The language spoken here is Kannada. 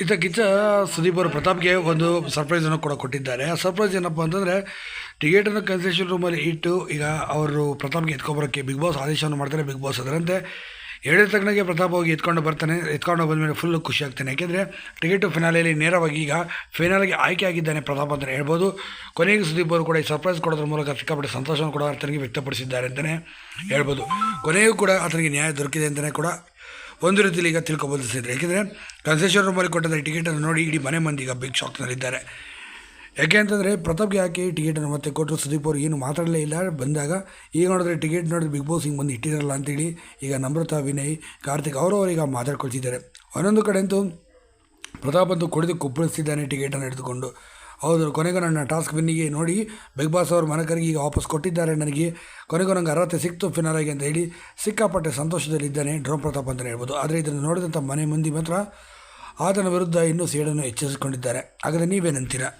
ಕಿಚ್ಚ ಸುದೀಪ್ ಅವರು ಪ್ರತಾಪ್ಗೆ ಒಂದು ಸರ್ಪ್ರೈಸನ್ನು ಕೂಡ ಕೊಟ್ಟಿದ್ದಾರೆ. ಆ ಸರ್ಪ್ರೈಸ್ ಏನಪ್ಪ ಅಂತಂದರೆ ಟಿಕೆಟನ್ನು ಕನ್ಸೆಷನ್ ರೂಮಲ್ಲಿ ಇಟ್ಟು ಈಗ ಅವರು ಪ್ರತಾಪ್ಗೆ ಎತ್ಕೊಬರೋಕ್ಕೆ ಬಿಗ್ ಬಾಸ್ ಆದೇಶವನ್ನು ಮಾಡ್ತಾರೆ ಬಿಗ್ ಬಾಸ್ ಅದರಂತೆ. ಹೇಳಿದ ತಕ್ಷಣಕ್ಕೆ ಪ್ರತಾಪ್ ಹೋಗಿ ಎತ್ಕೊಂಡು ಬರ್ತಾನೆ, ಎತ್ಕೊಂಡು ಬಂದಮೇಲೆ ಫುಲ್ ಖುಷಿ ಆಗ್ತಾನೆ. ಯಾಕೆಂದರೆ ಟಿಕೆಟು ಫಿನಾಲೆಯಲ್ಲಿ ನೇರವಾಗಿ ಈಗ ಫೈನಲ್ಗೆ ಆಯ್ಕೆ ಆಗಿದ್ದಾನೆ ಪ್ರತಾಪ್ ಅಂತಲೇ ಹೇಳ್ಬೋದು. ಕೊನೆಗೆ ಸುದೀಪ್ ಅವರು ಕೂಡ ಈ ಸರ್ಪ್ರೈಸ್ ಕೊಡೋದ್ರ ಮೂಲಕ ಸಿಕ್ಕಾಪಟ್ಟೆ ಸಂತೋಷವನ್ನು ಕೂಡ ಆತನಿಗೆ ವ್ಯಕ್ತಪಡಿಸಿದ್ದಾರೆ ಅಂತಲೇ ಹೇಳ್ಬೋದು. ಕೊನೆಗೂ ಕೂಡ ಆತನಿಗೆ ನ್ಯಾಯ ದೊರಕಿದೆ ಅಂತಲೇ ಕೂಡ ಒಂದು ರೀತಿಯಲ್ಲಿ ಈಗ ತಿಳ್ಕೊಬೋದು ಸ್ನೇಹಿತರೆ. ಯಾಕೆಂದರೆ ರೂಮಲ್ಲಿ ಕೊಟ್ಟಂಥ ಟಿಕೆಟನ್ನು ನೋಡಿ ಇಡೀ ಮನೆ ಮಂದಿ ಈಗ ಬಿಗ್ ಶಾಕ್ನಲ್ಲಿದ್ದಾರೆ ಯಾಕೆ ಅಂತಂದರೆ ಪ್ರತಾಪ್ಗೆ ಯಾಕೆ ಟಿಕೆಟನ್ನು ಮತ್ತೆ ಕೊಟ್ಟರು ಸುದೀಪ್ ಅವರು ಏನು ಮಾತಾಡಲೇ ಇಲ್ಲ. ಬಂದಾಗ ಈಗ ನೋಡಿದ್ರೆ ಟಿಕೆಟ್ ನೋಡಿದ್ರೆ ಬಿಗ್ ಬಾಸ್ ಹಿಂಗೆ ಬಂದು ಇಟ್ಟಿರಲ್ಲ ಅಂತೇಳಿ ಈಗ ನಮ್ರತಾ, ವಿನಯ್, ಕಾರ್ತಿಕ್ ಅವರು ಈಗ ಮಾತಾಡ್ಕೊಳ್ತಿದ್ದಾರೆ. ಒಂದೊಂದು ಕಡೆ ಅಂತೂ ಪ್ರತಾಪ್ ಅಂತೂ ಕುಡಿದು ಕುಪ್ಪಳಿಸ್ತಿದ್ದಾನೆ ಟಿಕೆಟನ್ನು ಹಿಡಿದುಕೊಂಡು. ಹೌದು, ಕೊನೆಗೂ ನನ್ನ ಟಾಸ್ಕ್ ವಿನ್ನಿಗೆ ನೋಡಿ, ಬಿಗ್ ಬಾಸ್ ಅವರು ಮನಕರಿಗೆ ಈಗ ವಾಪಸ್ ಕೊಟ್ಟಿದ್ದಾರೆ ನನಗೆ. ಕೊನೆಗೂ ನನಗೆ ಅರ್ಹತೆ ಸಿಕ್ತು ಫಿನಾಲಾಗಿ ಅಂತ ಹೇಳಿ, ಸಿಕ್ಕಾಪಟ್ಟೆ ಸಂತೋಷದಲ್ಲಿದ್ದಾನೆ ಡ್ರೋಮ್ ಪ್ರತಾಪ್ ಅಂತಲೇ ಹೇಳ್ಬೋದು. ಆದರೆ ಇದನ್ನು ನೋಡಿದಂಥ ಮನೆ ಮಂದಿ ಮಾತ್ರ ಆತನ ವಿರುದ್ಧ ಇನ್ನೂ ಸೇಡನ್ನು ಹೆಚ್ಚಿಸಿಕೊಂಡಿದ್ದಾರೆ ಹಾಗಾದರೆ ನೀವೇನಂತೀರಾ